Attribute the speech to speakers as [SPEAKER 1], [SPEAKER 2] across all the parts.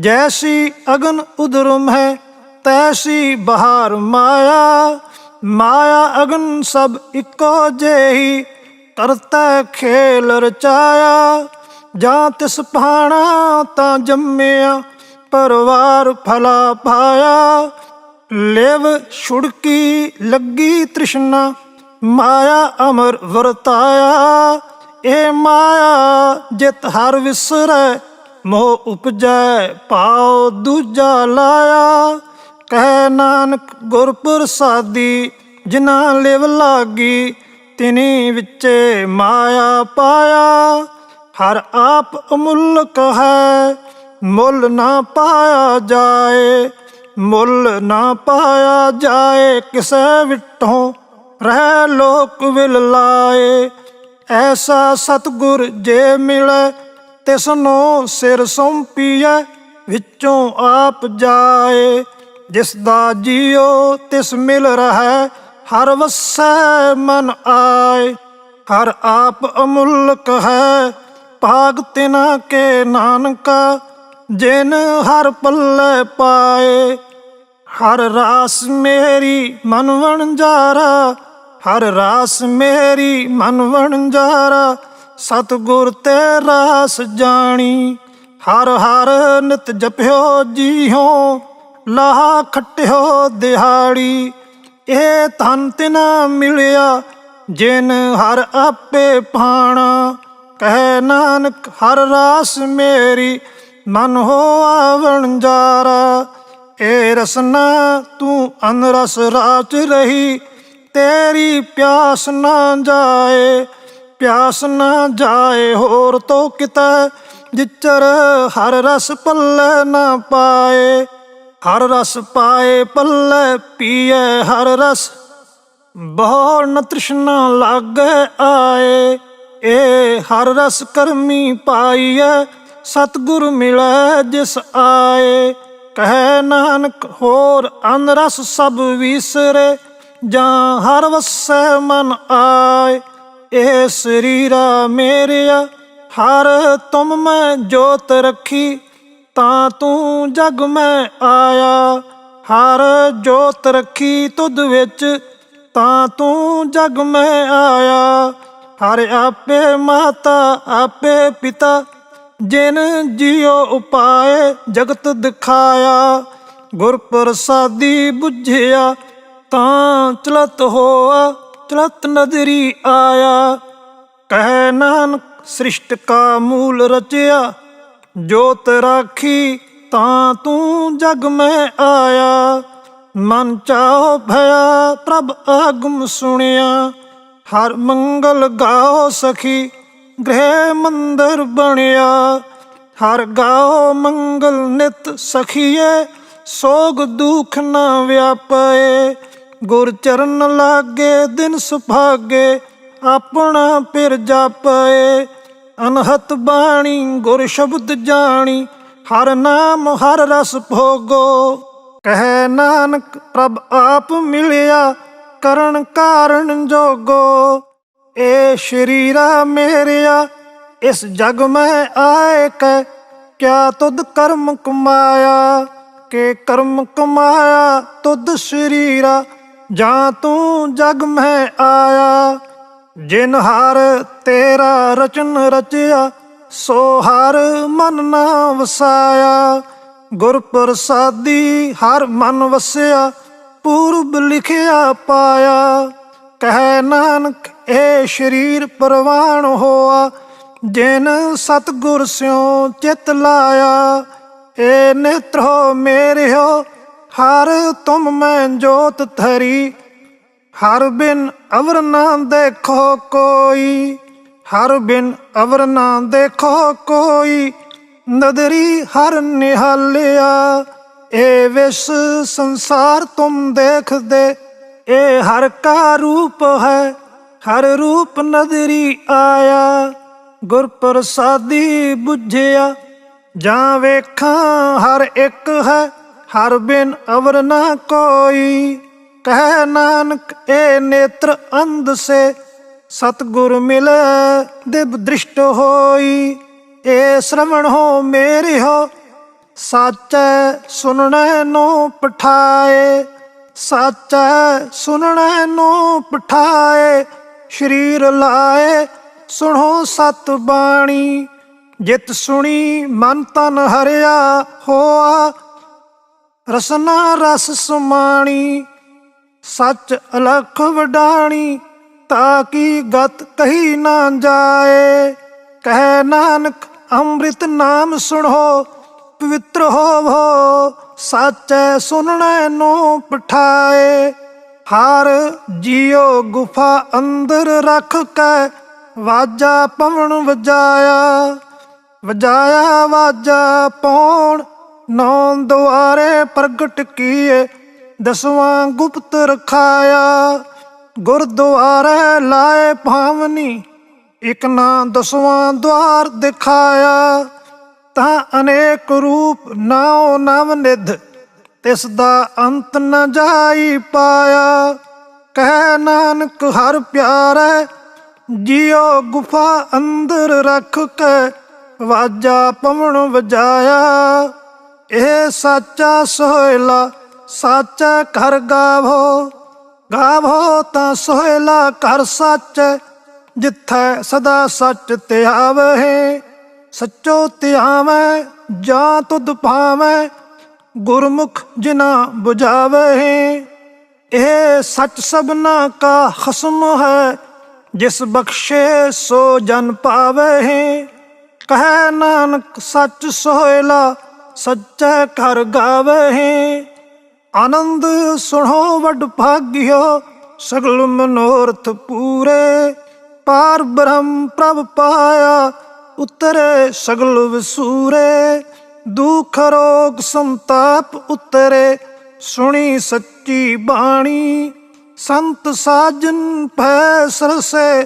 [SPEAKER 1] ਜੈਸੀ ਅਗਨ ਉਦਰਮ ਹੈ, ਤੈਸੀ ਬਹਾਰ ਮਾਇਆ। ਮਾਇਆ ਅਗਨ ਸਭ ਇੱਕੋ ਜੇਹੀ ਕਰਤਾ ਖੇਲ ਰਚਾਇਆ। ਜਾਂ ਤਿਸ ਪਹਾਣਾ ਤਾਂ ਜੰਮਿਆ, ਪਰਵਾਰ ਫਲਾ ਪਾਇਆ। ਲੇਵ ਛੁੜਕੀ ਲੱਗੀ ਤ੍ਰਿਸ਼ਨਾ, ਮਾਇਆ ਅਮਰ ਵਰਤਾਇਆ। ਇਹ ਮਾਇਆ ਜਿਤ ਹਰ ਵਿਸਰੈ ਮੋਹ ਉਪਜੈ ਪਾਉ ਦੂਜਾ ਲਾਇਆ। ਕਹਿ ਨਾਨਕ ਗੁਰ ਪ੍ਰਸਾਦੀ ਜਿਨਾ ਲਿਵ ਲਾਗੀ, ਤਿਨੀ ਵਿੱਚੇ ਮਾਇਆ ਪਾਇਆ। ਹਰ ਆਪ ਅਮੁੱਲਕ ਹੈ, ਮੁੱਲ ਨਾ ਪਾਇਆ ਜਾਏ। ਮੁੱਲ ਨਾ ਪਾਇਆ ਜਾਏ, ਕਿਸੇ ਵਿਟੋਂ ਰਹਿ ਲੋਕ ਵਿਲ ਲਾਏ। ਐਸਾ ਸਤਗੁਰ ਜੇ ਮਿਲੇ ਤਿਸਨੋ ਸਿਰ ਸੌਂਪੀਐ, ਵਿੱਚੋਂ ਆਪ ਜਾਏ। ਜਿਸ ਦਾ ਜੀਉ ਤਿਸ ਮਿਲ ਰਹਾ, ਹਰ ਵਸੈ ਮਨ ਆਏ। ਹਰ ਆਪ ਅਮੁੱਲਕ ਹੈ, ਭਾਗ ਤਿਨਾ ਕੇ ਨਾਨਕਾ, ਜਿਨ ਹਰ ਪੱਲੇ ਪਾਏ। ਹਰ ਰਾਸ ਮੇਰੀ ਮਨ ਵਣਜਾਰਾ, ਹਰ ਰਾਸ ਮੇਰੀ ਮਨ ਵਣਜਾਰਾ ਸਤਗੁਰ ਤੇ ਰਾਸ ਜਾਣੀ, ਹਰ ਹਰ ਨਿਤ ਜਪਿਓ ਜੀਹੋ, ਲਾਹ ਖੱਟਿਓ ਦਿਹਾੜੀ। ਇਹ ਧਨ ਤਿਨਾ ਮਿਲਿਆ, ਜਿਨ ਹਰ ਆਪੇ ਪਾਣਾ। ਕਹਿ ਨਾਨਕ, ਹਰ ਰਾਸ ਮੇਰੀ, ਮਨ ਹੋ ਆਵਣ ਜਾਰਾ। ਏ ਰਸਨਾ, ਤੂੰ ਅਨਰਸ ਰਾਚ ਰਹੀ, ਤੇਰੀ ਪਿਆਸ ਨਾ ਜਾਏ। ਪਿਆਸ ਨਾ ਜਾਏ ਹੋਰ ਤੋ ਕਿਤਾ, ਜਿਚਰ ਹਰ ਰਸ ਪੱਲੇ ਨਾ ਪਾਏ। ਹਰ ਰਸ ਪਾਏ, ਪੱਲੇ ਪੀਏ, ਹਰ ਰਸ ਬਹੁ ਨ ਤ੍ਰਿਸ਼ਨਾ ਲਾਗੇ ਆਏ। ਏ ਹਰ ਰਸ ਕਰਮੀ ਪਾਈਐ ਸਤਗੁਰ ਮਿਲੈ ਜਿਸ ਆਏ। ਕਹਿ ਨਾਨਕ ਹੋਰ ਅਨ ਰਸ ਸਭ ਵਿਸਰੇ, ਜਾਂ ਹਰ ਵਸੈ ਮਨ ਆਏ। ਇਹ ਸਰੀਰਾ ਮੇਰਿਆ, ਹਰ ਤੁਮ ਮੈਂ ਜੋਤ ਰੱਖੀ, ਤਾਂ ਤੂੰ ਜਗ ਮੈਂ ਆਇਆ। ਹਰ ਜੋਤ ਰੱਖੀ ਤੁਧ ਵਿੱਚ, ਤਾਂ ਤੂੰ ਜਗ ਮੈਂ ਆਇਆ। ਹਰ ਆਪੇ ਮਾਤਾ, ਆਪੇ ਪਿਤਾ, ਜਿਨ ਜਿਉ ਉਪਾਏ ਜਗਤ ਦਿਖਾਇਆ। ਗੁਰ ਪ੍ਰਸਾਦੀ 부ਝਿਆ ਤਾਂ ਚਲਤ ਹੋਆ ਚਲਤ ਨਦਰੀ ਆਇਆ। ਕਹਿ ਨਾਨਕ ਸ੍ਰਿਸ਼ਟ ਕਾ ਮੂਲ ਰਚਿਆ। ਜੋਤ ਰਾਖੀ ਤਾਂ ਤੂੰ ਜਗ ਮੈਂ ਆਇਆ। ਮਨ ਚਾਹੋ ਭਇਆ ਪ੍ਰਭ ਆਗਮ ਸੁਣਿਆ। ਹਰ ਮੰਗਲ ਗਾਓ ਸਖੀ ਗ੍ਰਹਿ ਮੰਦਰ ਬਣਿਆ। ਹਰ ਗਾਓ ਮੰਗਲ ਨਿਤ ਸਖੀਏ, ਸੋਗ ਦੁਖ ਨਾ ਵਿਆਪੇ ਗੁਰ ਚਰਨ ਲਾਗੇ, ਦਿਨ ਸੁਭਾਗੇ, ਆਪਣਾ ਪਿਰ ਜਾਪੇ ਅਨਹਤ ਬਾਣੀ, ਗੁਰ ਸ਼ਬਦ ਜਾਣੀ, ਹਰ ਨਾਮ, ਹਰ ਰਸ ਭੋਗੋ। ਕਹਿ ਨਾਨਕ, ਪ੍ਰਭ ਆਪ ਮਿਲਿਆ, ਕਰਨ ਕਾਰਨ ਜੋਗੋ। ਏ ਸ਼ਰੀਰਾ ਮੇਰਿਆ, ਇਸ ਜਗ ਮੈਂ ਆਏ ਕੈ, ਕਿਆ ਤੁਧ ਕਰਮ ਕਮਾਇਆ? ਕੇ ਕਰਮ ਕਮਾਇਆ ਤੁਧ ਸ਼ਰੀਰਾ ਜਾਂ ਤੂੰ ਜਗ ਮੈਂ ਆਇਆ, ਜਿਨ ਹਾਰ ਤੇਰਾ ਰਚਨ ਰਚਿਆ, ਸੋ ਹਰ ਮਨ ਨਾ ਵਸਾਇਆ। ਗੁਰ ਪ੍ਰਸਾਦੀ ਹਰ ਮਨ ਵਸਿਆ, ਪੂਰਬ ਲਿਖਿਆ ਪਾਇਆ। ਕਹਿ ਨਾਨਕ ਇਹ ਸ਼ਰੀਰ ਪ੍ਰਵਾਨ ਹੋਆ, ਜਿਨ ਸਤਗੁਰ ਸਿਉ ਚਿਤ ਲਾਇਆ। ਏ ਨੇਤਰੋ ਹੋ ਹਰ ਤੁਮ ਮੈਂ ਜੋਤ ਧਰੀ, ਹਰ ਬਿਨ ਅਵਰ ਨਾ ਦੇਖੋ ਕੋਈ, ਹਰ ਬਿਨ ਅਵਰ ਨਾ ਦੇਖੋ ਕੋਈ, ਨਦਰੀ ਹਰ ਨਿਹਾਲਿਆ, ਏ ਵਿਸ ਸੰਸਾਰ ਤੁਮ ਦੇਖਦੇ, ਏ ਹਰ ਕਾ ਰੂਪ ਹੈ, ਹਰ ਰੂਪ ਨਦਰੀ ਆਇਆ, ਗੁਰ ਪ੍ਰਸਾਦੀ 부ਝਿਆ ਜਾਂ ਵੇਖਾਂ ਹਰ ਇੱਕ ਹੈ ਹਰ ਬਿਨ ਅਵਰ ਨਾ ਕੋਈ। ਕਹਿ ਨਾਨਕ, ਏ ਨੇਤਰ ਅੰਧ ਸੇ, ਸਤਗੁਰ ਮਿਲੈ ਦਿਵ ਦ੍ਰਿਸ਼ਟ ਹੋਈ। ਏ ਸ਼ਰਵਣ ਹੋ ਮੇਰੀ ਹੋ, ਸਾਚੈ ਸੁਣਨੇ ਨੂੰ ਪਠਾਏ। ਸਾਚੈ ਸੁਣਨੇ ਨੂੰ ਪਠਾਏ, ਸ਼ਰੀਰ ਲਾਏ, ਸੁਣੋ ਸਤ ਬਾਣੀ। ਜਿਤ ਸੁਣੀ ਮਨ ਤਨ ਹਰਿਆ ਹੋਆ ਰਸਨਾ ਰਸ ਸੁਮਾਣੀ, ਸੱਚ ਅਲਖ ਵਡਾਣੀ, ਤਾਂ ਕੀ ਗਤ ਕਹੀ ਨਾ ਜਾਏ। ਕਹਿ ਨਾਨਕ ਅੰਮ੍ਰਿਤ ਨਾਮ ਸੁਣੋ, ਪਵਿੱਤਰ ਹੋਵੋ, ਸਾਚੈ ਸੁਣਨੇ ਨੂੰ ਪਠਾਏ। ਹਰ ਜੀਉ ਗੁਫਾ ਅੰਦਰ ਰੱਖ ਕੇ, ਵਾਜਾ ਪਵਣ ਵਜਾਇਆ। ਵਜਾਇਆ ਵਾਜਾ ਪੌਣ ਨੌ ਦੁਆਰੇ ਪ੍ਰਗਟ ਕੀਏ, ਦਸਵਾਂ ਗੁਪਤ ਰਖਾਇਆ। ਗੁਰਦੁਆਰੇ ਲਾਏ ਭਾਵਨੀ, ਇਕ ਨਾ ਦਸਵਾਂ ਦਵਾਰ ਦਿਖਾਇਆ। ਤਾਂ ਅਨੇਕ ਰੂਪ ਨਾਉ ਨਵ ਨਿਧ, ਤਿਸ ਦਾ ਅੰਤ ਨ ਜਾਈ ਪਾਇਆ। ਕਹਿ ਨਾਨਕ, ਹਰ ਪਿਆਰੇ, ਜਿਉ ਗੁਫਾ ਅੰਦਰ ਰੱਖ ਕੇ, ਵਾਜਾ ਪਵਣ ਵਜਾਇਆ। ਇਹ ਸਾਚਾ ਸੋਹਿਲਾ, ਸਾਚਾ ਘਰ ਗਾਵੋ। ਗਾਵੋ ਤਾਂ ਸੋਹਿਲਾ ਘਰ ਸੱਚ, ਜਿੱਥੈ ਸਦਾ ਸੱਚ ਧਿਆਵਹਿ ਸੱਚੋ ਧਿਆਵੈ ਜਾਂ ਤੁਧ ਭਾਵੈ, ਗੁਰਮੁਖ ਜਿਨਾ 부ਝਾਵਹਿ ਇਹ ਸੱਚ ਸਭਨਾ ਕਾ ਖਸਮ ਹੈ, ਜਿਸ ਬਖਸ਼ੇ ਸੋ ਜਨ ਪਾਵਹਿ ਕਹੈ ਨਾਨਕ ਸੱਚ ਸੋਹਿਲਾ ਸੱਚੈ ਕਰ ਗਾਵਹਿ। ਆਨੰਦ ਸੁਣੋ ਵਡ ਭਾਗਿਓ, ਸਗਲ ਮਨੋਰਥ ਪੂਰੇ। ਪਾਰ ਬ੍ਰਹਮ ਪ੍ਰਭ ਪਾਇਆ, ਉਤਰੇ ਸਗਲ ਵਿਸੂਰੇ। ਦੁਖ ਰੋਗ ਸੰਤਾਪ ਉਤਰੇ, ਸੁਣੀ ਸੱਚੀ ਬਾਣੀ। ਸੰਤ ਸਾਜਨ ਭੈ ਸਰਸੇ,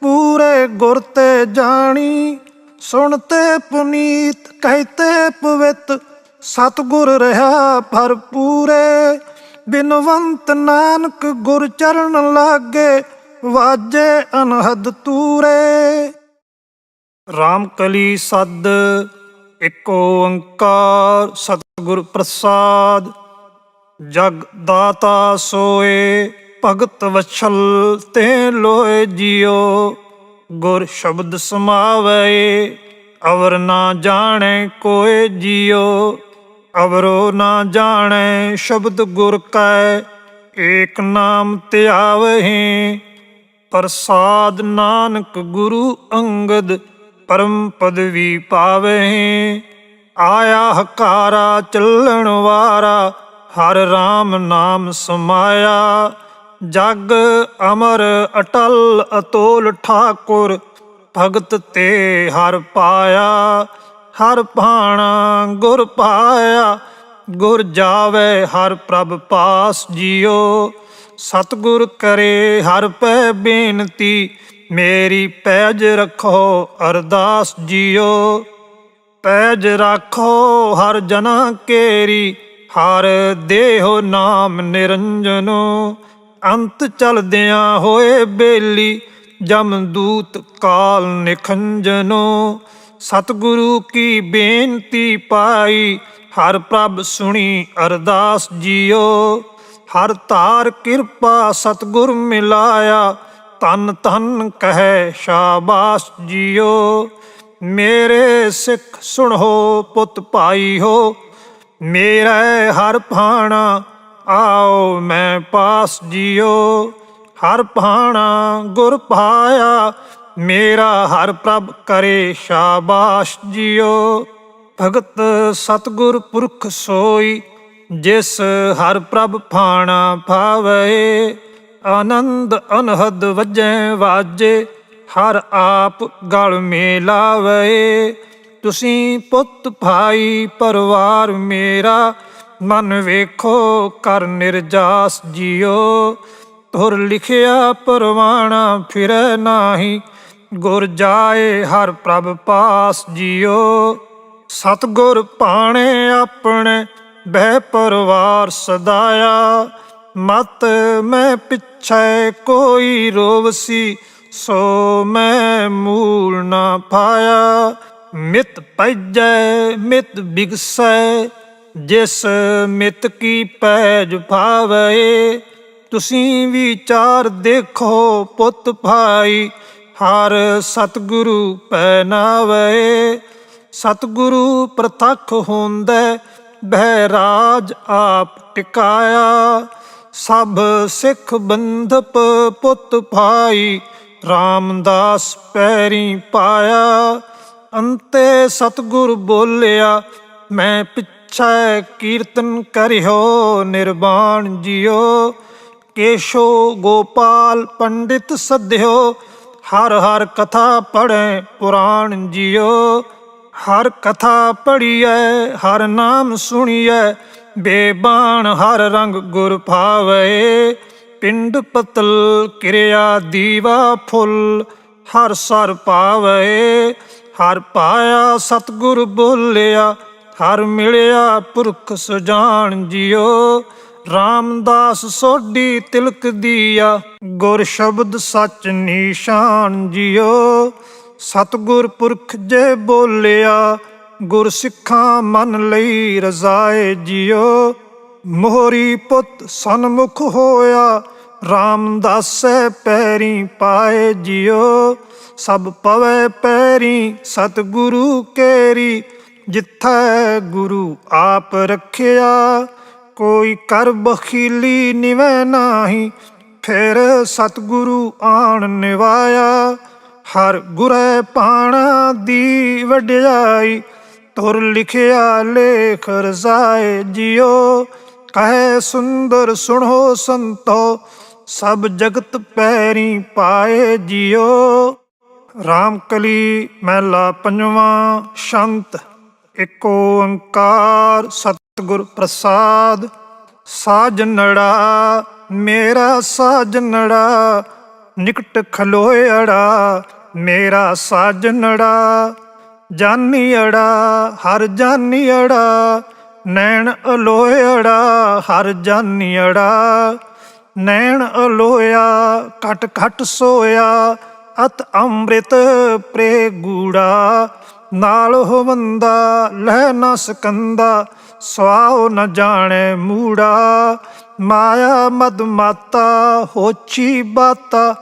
[SPEAKER 1] ਪੂਰੇ ਗੁਰ ਤੇ ਜਾਣੀ। ਸੁਣਤੇ ਪੁਨੀਤ, ਕਹਤੇ ਪਵਿੱਤ, ਸਤਗੁਰ ਰਹਾ ਭਰਪੂਰੇ। ਬਿਨਵੰਤ ਨਾਨਕ ਗੁਰ ਚਰਨ ਲਾਗੇ, ਵਾਜੇ ਅਨਹਦ ਤੂਰੇ। ਰਾਮ ਕਲੀ ਸਦ ਏਕ ਓੰਕਾਰ ਸਤਿਗੁਰ ਪ੍ਰਸਾਦ। ਜਗ ਦਾਤਾ ਸੋਏ, ਭਗਤ ਵਛਲ ਤੇ ਲੋਏ ਜਿਉ। ਗੁਰ ਸ਼ਬਦ ਸਮਾਵੇ, ਅਵਰ ਨਾ ਜਾਣੈ ਕੋਏ ਜੀਓ ਅਵਰੋ ਨਾ ਜਾਣੈ ਸ਼ਬਦ ਗੁਰ ਕੈ, ਏਕ ਨਾਮ ਧਿਆਵਹਿ, ਪ੍ਰਸਾਦ ਨਾਨਕ ਗੁਰੂ ਅੰਗਦ ਪਰਮ ਪਦਵੀ ਪਾਵਹਿ, ਆਇਆ ਹਕਾਰਾ ਚੱਲਣ ਵਾਰਾ, ਹਰ RAM ਨਾਮ ਸਮਾਇਆ। ਜਗ ਅਮਰ ਅਟਲ ਅਤੋਲ ਠਾਕੁਰ, ਭਗਤ ਤੇ ਹਰ ਪਾਇਆ, ਹਰ ਭਾਣਾ ਗੁਰ ਪਾਇਆ। ਗੁਰ ਜਾਵੇ ਹਰ ਪ੍ਰਭ ਪਾਸ ਜਿਉ ਸਤਗੁਰ ਕਰੇ ਹਰ ਪੈ ਬੇਨਤੀ। ਮੇਰੀ ਪੈਜ ਰੱਖੋ ਅਰਦਾਸ ਜਿਉ ਪੈਜ ਰੱਖੋ ਹਰ ਜਨਾ ਕੇਰੀ। ਹਰ ਦੇਹੋ ਨਾਮ ਨਿਰੰਜਨੋ ਅੰਤ ਚਲਦਿਆਂ ਹੋਏ ਬੇਲੀ ਜਮਦੂਤ ਕਾਲ ਨਿਖੰਜਨੋ। ਸਤਿਗੁਰੂ ਕੀ ਬੇਨਤੀ ਪਾਈ, ਹਰ ਪ੍ਰਭ ਸੁਣੀ ਅਰਦਾਸ ਜਿਉ ਹਰ ਤਾਰ ਕਿਰਪਾ ਸਤਿਗੁਰ ਮਿਲਾਇਆ ਤਨ ਤਨ ਕਹੈ ਸ਼ਾਬਾਸ਼ ਜਿਉ ਮੇਰੇ ਸਿੱਖ ਸੁਣੋ, ਪੁੱਤ ਪਾਈ ਹੋ, ਮੇਰਾ ਹਰ ਭਾਣਾ ਆਓ ਮੈਂ ਪਾਸ ਜਿਓ, ਹਰ ਭਾਣਾ ਗੁਰ ਪਾਇਆ। ਮੇਰਾ ਹਰ ਪ੍ਰਭ ਕਰੇ ਸ਼ਾਬਾਸ਼ ਜਿਉ ਭਗਤ ਸਤਗੁਰ ਪੁਰਖ ਸੋਈ, ਜਿਸ ਹਰ ਪ੍ਰਭ ਭਾਣਾ ਭਾਵੇ ਆਨੰਦ ਅਨਹਦ ਵਜੈ ਵਾਜੇ, ਹਰ ਆਪ ਗਲ ਮੇਲਾਵੇ ਤੁਸੀਂ ਪੁੱਤ ਭਾਈ ਪਰਿਵਾਰ ਮੇਰਾ ਮਨ ਵੇਖੋ ਕਰ ਨਿਰਜਾਸ ਜਿਉ। ਤੁਰ ਲਿਖਿਆ ਪਰਵਾਣਾ ਫਿਰੈ ਨਾਹੀ। ਗੁਰ ਜਾਏ ਹਰ ਪ੍ਰਭ ਪਾਸ ਜਿਉ। ਸਤਗੁਰ ਪਾਣੇ ਆਪਣੇ ਬਹਿ ਪਰਵਾਰ ਸਦਾਇਆ। ਮਤ ਮੈਂ ਪਿੱਛੇ ਕੋਈ ਰੋਵਸੀ, ਸੋ ਮੈਂ ਮੂਲ ਨਾ ਪਾਇਆ। ਮਿਤ ਪੈਜੈ ਮਿਤ ਬਿਗਸੈ ਜਿਸ ਮਿਤ ਕੀ ਪੈਜ ਭਾਵੇ ਤੁਸੀਂ ਵਿਚਾਰ ਦੇਖੋ ਪੁੱਤ ਭਾਈ, ਹਰ ਸਤਿਗੁਰੂ ਪੈ ਨਾਵੇ ਸਤਿਗੁਰੂ ਪ੍ਰਤੱਖ ਹੁੰਦਾ ਬਹਿ ਰਾਜ ਆਪ ਟਿਕਾਇਆ। ਸਭ ਸਿੱਖ ਬੰਧਪ ਪੁੱਤ ਭਾਈ, ਰਾਮਦਾਸ ਪੈਰੀ ਪਾਇਆ। ਅੰਤੇ ਸਤਿਗੁਰ ਬੋਲਿਆ, ਮੈਂ ਪਿੱਛੇ ਕੀਰਤਨ ਕਰਿਓ ਨਿਰਵਾਣ ਜਿਓ। ਕੇਸ਼ੋ ਗੋਪਾਲ ਪੰਡਿਤ ਸੱਦਿਓ ਹਰ ਹਰ ਕਥਾ ਪੜੈ ਪੁਰਾਣ ਜਿਓ। ਹਰ ਕਥਾ ਪੜੀਐ ਹਰ ਨਾਮ ਸੁਣੀਐ ਬੇਬਾਨ ਹਰ ਰੰਗ ਗੁਰ ਭਾਵੇ। ਪਿੰਡ ਪਤਲ ਕਿਰਿਆ ਦੀਵਾ ਫੁੱਲ, ਹਰ ਸਰ ਪਾਵੇ। ਹਰ ਪਾਇਆ ਸਤਿਗੁਰ ਬੋਲਿਆ ਹਰ ਮਿਲਿਆ ਪੁਰਖ ਸੁਜਾਨ ਜਿਓ ਰਾਮਦਾਸ ਸੋਢੀ ਤਿਲਕ ਦੀਆ, ਗੁਰ ਸ਼ਬਦ ਸੱਚ ਨਿਸ਼ਾਨ ਜਿਓ ਸਤਿਗੁਰ ਪੁਰਖ ਜੇ ਬੋਲਿਆ, ਗੁਰ ਸਿੱਖਾਂ ਮਨ ਲਈ ਰਜ਼ਾਏ ਜਿਓ ਮੋਹਰੀ ਪੁੱਤ ਸਨਮੁਖ ਹੋਇਆ, ਰਾਮਦਾਸੈ ਪੈਰੀ ਪਾਏ ਜਿਓ ਸਭ ਪਵੇ ਪੈਰੀ ਸਤਿਗੁਰੂ ਕੇਰੀ ਜਿੱਥੈ ਗੁਰੂ ਆਪ ਰੱਖਿਆ, ਕੋਈ ਕਰ ਬਖੀਲੀ ਨਿਵੈ ਨਾਹੀ, ਫਿਰ ਸਤਿਗੁਰੂ ਆਣ ਨਿਵਾਇਆ। ਹਰ ਗੁਰੈ ਪਾਣਾ ਦੀ ਵਡਿਆਈ, ਤੁਰ ਲਿਖਿਆ ਲੇਖ ਰਜ਼ਾਏ ਜਿਓ ਕਹੇ ਸੁੰਦਰ ਸੁਣੋ ਸੰਤੋ, ਸਭ ਜਗਤ ਪੈਰੀ ਪਾਏ ਜਿਓ ਰਾਮਕਲੀ ਮਹਿਲਾ ਪੰਜਵਾਂ, ਸ਼ੰਤ ਏਕ ਓੰਕਾਰ, ਸਤਿਗੁਰ ਪ੍ਰਸਾਦ। ਸਾਜਨੜਾ ਮੇਰਾ ਸਾਜਨੜਾ ਨਿਕਟ ਖਲੋਇੜਾ ਮੇਰਾ ਸਾਜਨੜਾ ਜਾਨੀੜਾ ਹਰ ਜਾਨੀੜਾ ਨੈਣ ਅਲੋਇੜਾ ਹਰ ਜਾਨੀੜਾ ਨੈਣ ਅਲੋਇਆ, ਘਟ ਘਟ ਸੋਇਆ, ਅਤ ਅੰਮ੍ਰਿਤ ਪ੍ਰੇ ਗੂੜਾ ਨਾਲ ਹੋ ਹੋਵੰਦਾ ਲਹਿ ਨਾ ਸਕੰਦਾ ਸਵਾਉ ਨ ਜਾਣੇ ਮੂੜਾ। ਮਾਇਆ ਮਦ ਮਾਤਾ ਹੋਛੀ ਬਾਤਾ,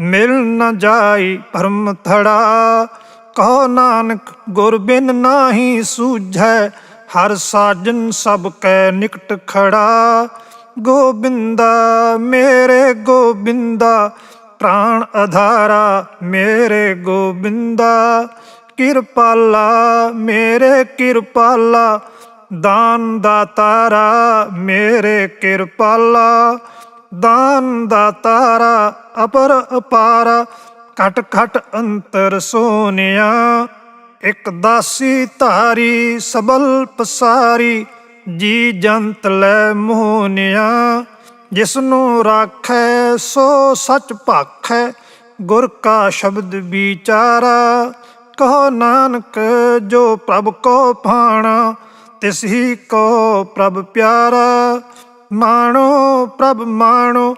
[SPEAKER 1] ਮਿਲ ਨ ਜਾਈ ਭਰਮ ਥੜਾ ਕਹੋ ਨਾਨਕ, ਗੁਰ ਬਿਨ ਨਾਹੀ ਸੂਝੈ, ਹਰ ਸਾਜਨ ਸਭ ਕੈ ਨਿਕਟ ਖੜਾ। ਗੋਬਿੰਦਾ, ਮੇਰੇ ਗੋਬਿੰਦਾ, ਪ੍ਰਾਣ ਅਧਾਰਾ ਮੇਰੇ ਗੋਬਿੰਦਾ। ਕਿਰਪਾਲਾ, ਮੇਰੇ ਕਿਰਪਾਲਾ, ਦਾਨ ਦਾਤਾਰਾ, ਮੇਰੇ ਕਿਰਪਾਲਾ, ਦਾਨ ਦਾਤਾਰਾ, ਅਪਰ ਅਪਾਰਾ, ਘਟ ਘਟ ਅੰਤਰ ਸੋਨਿਆ, ਇਕ ਦਾਸੀ ਧਾਰੀ, ਸਬਲ ਪਸਾਰੀ, ਜੀ ਜੰਤ ਲੈ ਮੋਹਨਿਆ ਜਿਸ ਨੂੰ ਰਾਖੈ ਸੋ ਸੱਚ ਭਾਖੈ, ਗੁਰ ਕਾ ਸ਼ਬਦ ਵਿਚਾਰਾ ਕਹੋ ਨਾਨਕ ਜੋ ਪ੍ਰਭ ਕੋ ਭਾਣਾ, ਤਿਸ ਹੀ ਕੋ ਪ੍ਰਭ ਪਿਆਰਾ। ਮਾਣੋ ਪ੍ਰਭ ਮਾਣੋ,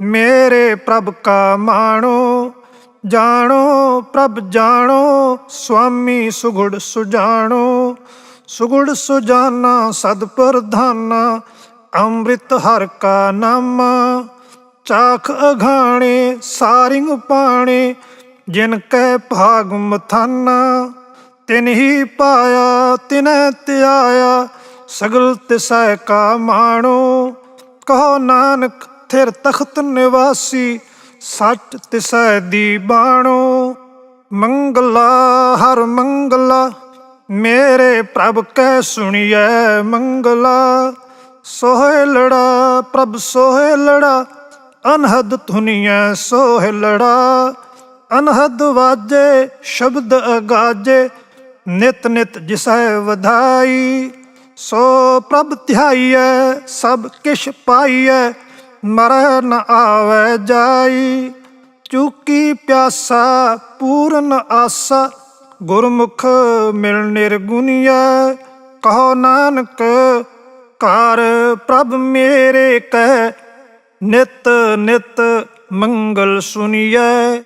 [SPEAKER 1] ਮੇਰੇ ਪ੍ਰਭ ਕਾ ਮਾਣੋ। ਜਾਣੋ ਪ੍ਰਭ ਜਾਣੋ, ਸੁਆਮੀ ਸੁਗੁੜ ਸੁਜਾਣੋ। ਸੁਗੁੜ ਸੁਜਾਨਾ ਸਦ ਪ੍ਰਧਾਨਾ, ਅੰਮ੍ਰਿਤ ਹਰ ਕਾ ਨਾਮਾ। ਚਾਖ ਅਘਾਣੇ, ਸਾਰਿੰਗ ਪਾਣੇ ਜਿਨ ਕੈ ਭਾਗ ਮਥਾਨਾ, ਤਿਨ ਹੀ ਪਾਇਆ, ਤਿਨੈ ਧਿਆਇਆ ਸਗਲ ਤਿਸੈ ਕਾ ਮਾਣੋ। ਕਹੋ ਨਾਨਕ, ਥਿਰ ਤਖਤ ਨਿਵਾਸੀ, ਸੱਚ ਤਿਸੈ ਦੀ ਬਾਣੋ। ਮੰਗਲਾ, ਹਰ ਮੰਗਲਾ, ਮੇਰੇ ਪ੍ਰਭ ਕੈ ਸੁਣੀਐ ਮੰਗਲਾ। ਸੋਹਿਲੜਾ ਪ੍ਰਭ ਸੋਹਿਲੜਾ ਅਨਹਦ ਧੁਨੀਐ ਸੋਹਿਲੜਾ ਅਨਹਦ ਵਾਜੇ, ਸ਼ਬਦ ਅਗਾਜੇ, ਨਿਤ ਨਿਤ ਜਿਸੈ ਵਧਾਈ। ਸੋ ਪ੍ਰਭ ਧਿਆਈਐ, ਸਭ ਕਿਛ ਪਾਈਐ, ਮਰੈ ਨ ਆਵੈ ਜਾਈ। ਚੁਕੀ ਪਿਆਸਾ, ਪੂਰਨ ਆਸਾ, ਗੁਰਮੁਖ ਮਿਲ ਨਿਰਗੁਨੀਐ ਕਹੋ ਨਾਨਕ, ਘਰ ਪ੍ਰਭ ਮੇਰੇ ਕਹਿ ਨਿਤ ਨਿਤ ਮੰਗਲ ਸੁਨੀਐ।